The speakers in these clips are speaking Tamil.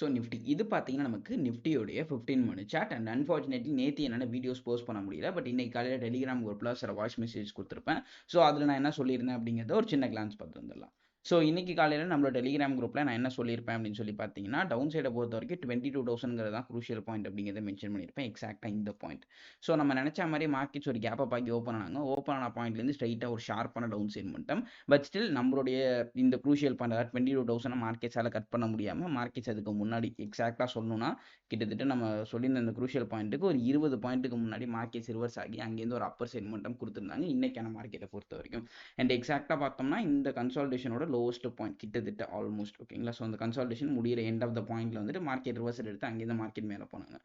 ஸோ நிஃப்டி இது பார்த்தீங்கன்னா நமக்கு நிஃப்டியோடைய fifteen minute chart and unfortunately நேற்று என்னால் வீடியோஸ் போஸ்ட் பண்ண முடியல. பட் இன்னைக்கு காலையில் டெலிகிராம் குரூப்பில் சில வாய்ஸ் மெசேஜ் கொடுத்துருப்பேன். ஸோ அதில் நான் என்ன சொல்லியிருந்தேன் அப்படிங்கிறத ஒரு சின்ன கிளான்ஸ் பார்த்து வந்துடலாம். ஸோ இன்றைக்கி காலையில் நம்மளோட டெலிகிராம் குரூப்பில் நான் என்ன சொல்லியிருப்பேன் அப்படின்னு சொல்லி பார்த்தீங்கன்னா டவுன் சைடை பொறுத்த வரைக்கும் டுவெண்ட்டி டூ தௌசண்ட்ங்கிறது தான் குரூஷியல் பாயிண்ட் அப்படிங்கிறத மென்ஷன் பண்ணியிருப்பேன் எக்ஸாக்டாக இந்த பாயிண்ட் ஸோ நம்ம நினச்ச மாதிரி மார்க்கெட்ஸ் ஒரு கேப்பை பாக்கி ஓப்பன் ஆனாங்க. ஓப்பன் ஆன பாயிண்ட்லேருந்து ஸ்ட்ரைட்டாக ஒரு ஷார்ப்பான டவுன் சைட் மட்டும். பட் ஸ்டில் நம்மளுடைய இந்த குரூஷியல் பாயிண்ட் அதாவது டுவெண்ட்டி டூ தௌசண்ட் மார்க்கெட்ஸால் கட் பண்ண முடியாமல் மார்க்கெட்ஸ் அதுக்கு முன்னாடி எக்ஸாக்டாக சொல்லணும்னா கிட்டத்தட்ட நம்ம சொல்லியிருந்த அந்த குரூஷியல் பாயிண்ட்டுக்கு ஒரு இருபது பாயிண்ட்டுக்கு முன்னாடி மார்க்கெட்ஸ் ரிவர்ஸ் ஆகி அங்கேருந்து ஒரு அப்பர் சைட் மட்டும் கொடுத்துருந்தாங்க இன்றைக்கான மார்க்கெட்டை பொறுத்த வரைக்கும் அண்ட் எக்ஸாக்டாக பார்த்தோம்னா இந்த கன்சால்டேஷனோட லோவஸ்ட் பாயிண்ட் கிட்டத்தட்ட ஆல்மோஸ்ட் ஓகேங்களா ஸோ அந்த கன்சால்டேஷன் முடிகிற எண்ட் ஆஃப் த பாயிண்ட்ல வந்துட்டு மார்க்கெட் ரிவர்சல் எடுத்து அங்கேருந்து மார்க்கெட் மேலே போனாங்க.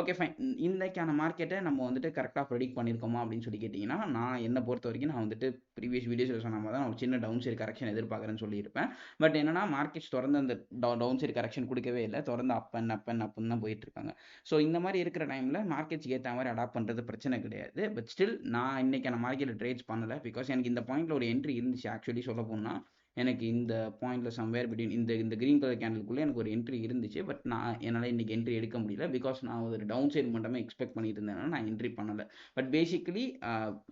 ஓகே ஃபைன் இன்றைக்கான மார்க்கெட்டை நம்ம வந்துட்டு கரெக்டாக ப்ரெடிக்ட் பண்ணியிருக்கோமா அப்படின்னு சொல்லி கேட்டிங்கன்னா நான் என்னை பொறுத்த வரைக்கும் நான் வந்துட்டு ப்ரீவியஸ் வீடியோஸில் சொன்ன மாதிரி தான் ஒரு சின்ன டவுன் சைடு கரெக்ஷன் எதிர்பார்க்குறேன்னு சொல்லியிருப்பேன். பட் என்னன்னா மார்க்கெட்ஸ் தொடர்ந்து அந்த டவுன் சைடு கரெக்ஷன் கொடுக்கவே இல்லை. தொடர்ந்து அப் அண்ட் அப் அண்ட் அப்னு தான் போயிட்டு இருக்காங்க. ஸோ இந்த மாதிரி இருக்கிற டைமில் மார்க்கெட்ஸ்க்கு ஏற்ற மாதிரி அடாப்ட் பண்ணுறது பிரச்சனை கிடையாது. பட் ஸ்டில் நான் இன்னைக்கான மார்க்கெட்டில் ட்ரேட்ஸ் பண்ணலை. பிகாஸ் எனக்கு இந்த பாயிண்ட்டில் ஒரு என்ட்ரி இருந்துச்சு ஆக்சுவலி சொல்ல போனால் எனக்கு இந்த பாயிண்ட்ல சம்வேர் பிட்வீன் இந்த இந்த கிரீன் கலர் கேண்டலுக்குள்ளே எனக்கு ஒரு என்ட்ரி இருந்துச்சு பட் நான் என்னால் இன்னைக்கு என்ட்ரி எடுக்க முடியல பிகாஸ் நான் ஒரு டவுன் சைடு மட்டுமே எக்ஸ்பெக்ட் பண்ணிட்டு இருந்தேன் நான் என்ட்ரி பண்ணலை. பட் பேசிக்கலி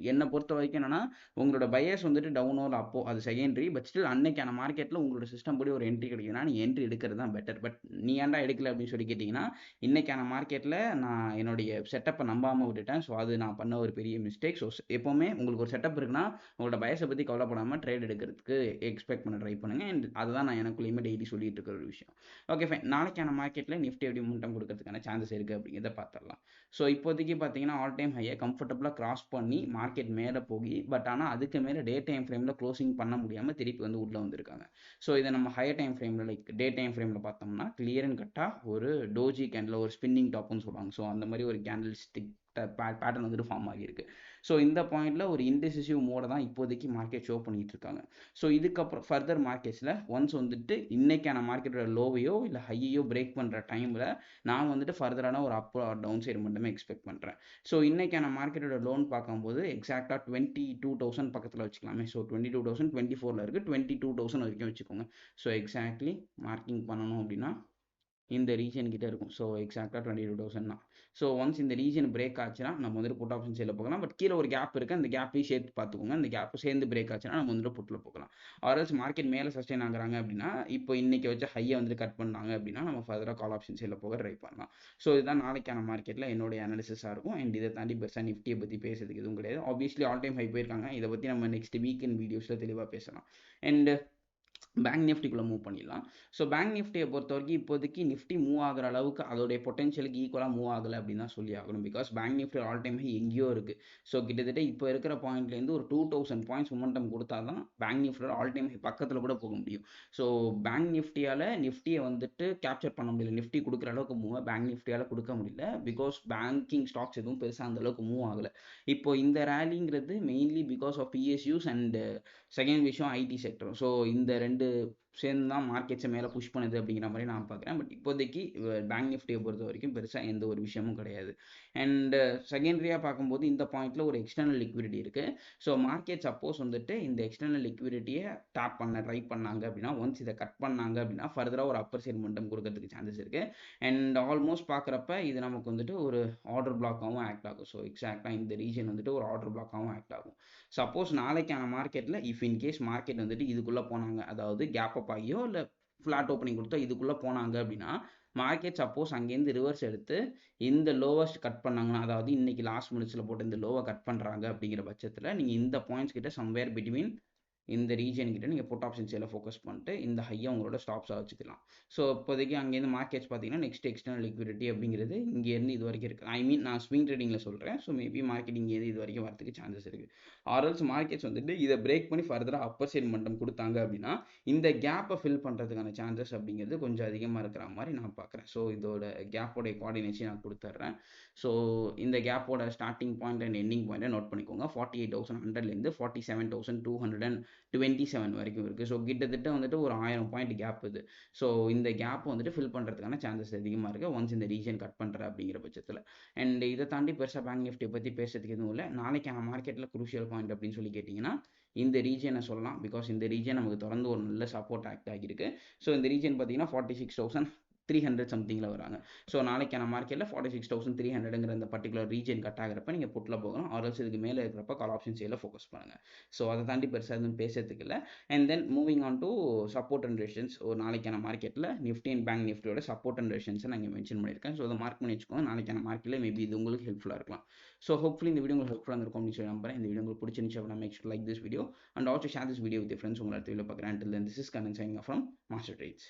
என்னை பொறுத்த வரைக்கும் என்னன்னா உங்களோட பயஸ் வந்துட்டு டவுனோ அப்போ அது செகண்டரி பட் ஸ்டில் அன்னைக்கான மார்க்கெட்டில் உங்களோட சிஸ்டம் படி ஒரு என்ட்ரி கிடைக்குதுன்னா நீ என்ட்ரி எடுக்கிறது தான் பெட்டர் பட் நீ ஏன்டா எடுக்கல அப்படின்னு சொல்லி கேட்டிங்கன்னா இன்னைக்கான மார்க்கெட்டில் நான் என்னுடைய செட்டப்பை நம்பாமல் விட்டுட்டேன் ஸோ அது நான் பண்ண ஒரு பெரிய மிஸ்டேக் ஸோ எப்போவுமே உங்களுக்கு ஒரு செட்டப் இருக்குன்னா உங்களோட பயஸை பற்றி கவலைப்படாமல் ட்ரேட் எடுக்கிறதுக்கு எக்ஸ்பெக்ட் பண்ண ட்ரை பண்ணுங்க. அண்ட் அதுதான் நான் எனக்குள்ளேயுமே டெய்லி சொல்லிட்டு இருக்கிற ஒரு விஷயம். ஓகே ஃபைன் நாளைக்கான மார்க்கெட்டில் நிஃப்டி எப்படி முட்டம் கொடுக்கறதுக்கான சான்சஸ் இருக்குது அப்படிங்கிறத பார்த்துடலாம். ஸோ இப்போதைக்கு பார்த்தீங்கன்னா ஆல் டைம் ஹையை கம்ஃபர்டபுளாக கிராஸ் பண்ணி மார்க்கெட் மேலே போகி பட் ஆனால் அதுக்கு மேலே டே டைம் ஃப்ரேமில் க்ளோசிங் பண்ண முடியாமல் திருப்பி வந்து உள்ளே வந்திருக்காங்க. ஸோ இதை நம்ம ஹையர் டைம் ஃப்ரேமில் லைக் டே டைம் ஃப்ரேமில் பார்த்தோம்னா கிளியர் அண்ட் கட்டாக ஒரு டோஜி கேண்டில் ஒரு ஸ்பின்னிங் டாப்னு சொல்லுவாங்க. ஸோ அந்த மாதிரி ஒரு கேண்டில் ஸ்டிக் பேட்டர்ன் வந்துட்டு ஃபார்ம் ஆகியிருக்கு. ஸோ இந்த பாயிண்ட்டில் ஒரு இன்டெசிசிவ் மோடை தான் இப்போதைக்கு மார்க்கெட் ஷோ பண்ணிட்டு இருக்காங்க ஸோ இதுக்கப்புறம் ஃபர்தர் மார்க்கெட்ஸில் ஒன்ஸ் வந்துட்டு இன்றைக்கான மார்க்கெட்டோட லோவையோ இல்லை ஹையையோ பிரேக் பண்ணுற டைமில் நான் வந்துட்டு ஃபர்தரான ஒரு அப் டவுன் சைடு மட்டுமே எக்ஸ்பெக்ட் பண்ணுறேன் ஸோ இன்றைக்கான மார்க்கெட்டோட லோன் பார்க்கும்போது எக்ஸாக்டாக டுவெண்ட்டி டூ தௌசண்ட் பக்கத்தில் வச்சுக்கலாமே. So twenty two thousand twenty ஃபோரில் இருக்குது டுவெண்ட்டி டூ தௌசண்ட் வரைக்கும் வச்சுக்கோங்க. ஸோ எக்ஸாக்ட்லி மார்க்கிங் பண்ணணும் அப்படின்னா இந்த ரீஜன் கிட்ட இருக்கும். ஸோ எக்ஸாக்டாக டுவெண்ட்டி டூ தௌசண்ட் தான். ஸோ ஒன்ஸ் இந்த ரீஜன் பிரேக் ஆச்சுன்னா நம்ம வந்துட்டு புட் ஆப்ஷன் சைடில் போகலாம். பட் கீழே ஒரு கேப் இருக்குது அந்த கேப்பையும் சேர்த்து பார்த்துக்கோங்க. அந்த கேப் சேர்ந்து பிரேக் ஆச்சுன்னா நம்ம வந்துட்டு புட்டில் போகலாம். ஆர்எல்ஸ் மார்க்கெட் மேலே சஸ்டெயின் ஆகுறாங்க அப்படின்னா இப்போ இன்னைக்கு வச்சு ஹையை வந்துட்டு கட் பண்ணாங்க அப்படின்னா நம்ம ஃபர்தராக கால் ஆப்ஷன் சைடில் போக ட்ரை பண்ணலாம். ஸோ இதுதான் நாளைக்கான மார்க்கெட்டில் என்னுடைய அனாலிசிஸாக இருக்கும். அண்ட் இதை தாண்டி பெருசாக நிஃப்டியை பற்றி பேசுறதுக்கு எதுவும் கிடையாது. ஆப்வியஸ்லி ஆல் டைம் ஹை போயிருக்காங்க. இதை பற்றி நம்ம நெக்ஸ்ட் வீக்கெண்ட் வீடியோஸில் தெளிவாக பேசலாம். அண்ட் பேங்க் நிஃப்டிக்குள்ளே மூவ் பண்ணிடலாம். ஸோ பேங்க் நிஃப்டியை பொறுத்த வரைக்கும் இப்போதைக்கு நிஃப்டி மூவ் ஆகிற அளவுக்கு அதோடைய பொட்டன்ஷியலுக்கு ஈக்குவலாக மூவ் ஆகலை அப்படின்னு தான் சொல்லி ஆகணும். Because bank Nifty all time எங்கேயோ இருக்குது ஸோ கிட்டத்தட்ட இப்போ இருக்கிற பாயிண்ட்லேருந்து ஒரு டூ தௌசண்ட் பாயிண்ட்ஸ் மொமெண்டம் கொடுத்தா தான் பேங்க் நிஃப்டியோட ஆல் டைம் பக்கத்தில் கூட போக முடியும். ஸோ பேங்க் நிஃப்டியால் நிஃப்டியை வந்துட்டு கேப்சர் பண்ண முடியல. நிஃப்டி கொடுக்குற அளவுக்கு மூவ் பேங்க் நிஃப்டியால் கொடுக்க முடியல. பிகாஸ் பேங்கிங் ஸ்டாக்ஸ் எதுவும் பெருசாக அந்த அளவுக்கு மூவ் ஆகலை. இப்போ இந்த ரேலிங்கிறது mainly because of PSUs and second விஷயம் ஐடி செக்டர் ஸோ இந்த ரெண்டு வந்து சேர்ந்து தான் மார்க்கெட்ஸை மேலே புஷ் பண்ணுது அப்படிங்கிற மாதிரி நான் பார்க்குறேன். பட் இப்போதைக்கு பேங்க் நிஃப்டியை பொறுத்த வரைக்கும் பெருசாக எந்த ஒரு விஷயமும் கிடையாது. அண்டு செகண்டரியாக பார்க்கும்போது இந்த பாயிண்ட்டில் ஒரு எக்ஸ்டர்னல் லிக்விடிட்டி இருக்குது ஸோ மார்க்கெட் சப்போஸ் வந்துட்டு இந்த எக்ஸ்டர்னல் லிக்விடிட்டியை டேப் பண்ண ட்ரை பண்ணாங்க அப்படின்னா ஒன்ஸ் இதை கட் பண்ணாங்க அப்படின்னா ஃபர்தராக ஒரு அப்பர் சைட் கொடுக்கறதுக்கு சான்சஸ் இருக்குது அண்ட் ஆல்மோஸ்ட் பார்க்குறப்ப இது நமக்கு வந்துட்டு ஒரு ஆர்டர் பிளாக்காகவும் ஆக்ட் ஆகும். ஸோ எக்ஸாக்டாக இந்த ரீஜன் வந்துட்டு ஒரு ஆர்டர் பிளாக்காகவும் ஆக்ட் ஆகும். சப்போஸ் நாளைக்கான மார்க்கெட்டில் இஃப் இன் கேஸ் மார்க்கெட் வந்துட்டு இதுக்குள்ளே போனாங்க. அதாவது கேப் அப் ஆகியோ இல்லை ஃப்ளாட் ஓப்பனிங் கொடுத்தோ இதுக்குள்ளே போனாங்க அப்படின்னா மார்க்கெட் சப்போஸ் அங்கேருந்து ரிவர்ஸ் எடுத்து இந்த லோவஸ்ட் கட் பண்ணாங்கன்னா அதாவது இன்னைக்கு லாஸ்ட் மினிட்ஸில் போட்டு இந்த லோவை கட் பண்ணுறாங்க அப்படிங்கிற பட்சத்தில் நீங்கள் இந்த பாயிண்ட்ஸ் கிட்ட சம்வேர் பிட்வீன் இந்த ரீஜன் கிட்ட நீங்கள் புட் ஆப்ஷன் சேல ஃபோக்கஸ் பண்ணிட்டு இந்த ஹையை உங்களோட ஸ்டாப்ஸாக வச்சுக்கலாம். ஸோ இப்போதைக்கு அங்கேருந்து மார்க்கெட்ஸ் பார்த்தீங்கன்னா நெக்ஸ்ட் எக்ஸ்டர்னல் லிக்விடிட்டி அப்படிங்கிறது இங்கேருந்து இது வரைக்கும் இருக்குது ஐ மீன் நான் ஸ்விங் ட்ரேடிங்கில் சொல்கிறேன் ஸோ மேபி மார்க்கெட் இங்கேருந்து இது வரைக்கும் வரதுக்கு சான்சஸ் இருக்குது ஆர்எல்ஸ் மார்க்கெட்ஸ் வந்துட்டு இதை பிரேக் பண்ணி ஃபர்தராக அப்பர் சைட் மட்டும் கொடுத்தாங்க அப்படின்னா இந்த கேப்பை ஃபில் பண்ணுறதுக்கான சான்சஸ் அப்படிங்கிறது கொஞ்சம் அதிகமாக இருக்கிற மாதிரி நான் பார்க்குறேன். ஸோ இதோட கேப்போடைய கோஆர்டினேஷன் நான் கொடுத்துட்றேன். ஸோ இந்த கேப்போட ஸ்டார்டிங் பாயிண்ட் அண்ட் எண்டிங் பாயிண்ட்டை நோட் பண்ணிக்கோங்க. ஃபார்ட்டி எயிட் தௌசண்ட் ஹண்ட்ரட்லேருந்து forty seven thousand two hundred and twenty seven வரைக்கும் இருக்குது ஸோ கிட்டத்தட்ட வந்துட்டு ஒரு ஆயிரம் பாயிண்ட் கேப் இது. ஸோ இந்த கேப் வந்துட்டு ஃபில் பண்ணுறதுக்கான சான்சஸ் அதிகமாக இருக்குது ஒன்ஸ் இந்த ரீஜன் கட் பண்ணுற அப்படிங்கிற பட்சத்தில். அண்ட் இதை தாண்டி பெருசாக பேங்க் நிஃப்டி பற்றி பேசுறதுக்கு எதுவும் இல்லை. நாளைக்கு மார்க்கெட்டில் குரூஷியல் பாயிண்ட் அப்படின்னு சொல்லி கேட்டிங்கன்னா இந்த ரீஜனை சொல்லலாம். பிகாஸ் இந்த ரீஜன் நமக்கு தொடர்ந்து ஒரு நல்ல சப்போர்ட் ஆக்ட் ஆகியிருக்கு. ஸோ இந்த ரீஜன் பார்த்தீங்கன்னா forty six thousand three hundred சம்திங்கில் வராங்க. ஸோ நாளைக்கான மார்க்கெட்டில் ஃபார்ட்டி சிக்ஸ் தௌசண்ட் த்ரீ ஹண்ட்ரடுங்கிற அந்த பர்டிகுலர் ரீஜன் கட் ஆகிறப்ப நீங்கள் புட்டில் போகணும். ஆர்எல்ஸ் இதுக்கு மேலே இருக்கிறப்ப கால் ஆப்ஷன் சேல ஃபோக்கஸ் பண்ணுங்கள் ஸோ அதை தாண்டி பெருசாக எதுவும் பேசுறதுக்கு இல்லை. And then moving on to support and resistance ஒரு நாளைக்கான மார்க்கெட்டில் நிஃப்டி அண்ட் பேங்க் நிஃப்டியோட சப்போர்ட் அண்ட் ரெஷன்ஸை நான் இங்கே மென்ஷன் பண்ணியிருக்கேன். ஸோ அதை மார்க் பண்ணி வச்சுக்கோங்க. நாளைக்கான மார்க்கெட்டில் மேபி இது உங்களுக்கு ஹெல்ப்ஃபுல்லாக இருக்கலாம். ஸோ ஹோப்ஃபுல்லி இந்த வீடியோ உங்களுக்கு ஹெல்ப்ஃபுல்லாக இருக்கும் அப்படின்னு சொல்லி நம்புறேன். இந்த வீடியோ உங்களுக்கு பிடிச்சிருந்துச்சு அப்படின்னா make like this video and also share this video with friends உங்களை அடுத்த வீடியோ பார்க்குறேன். This is Kannan signing from Master Trades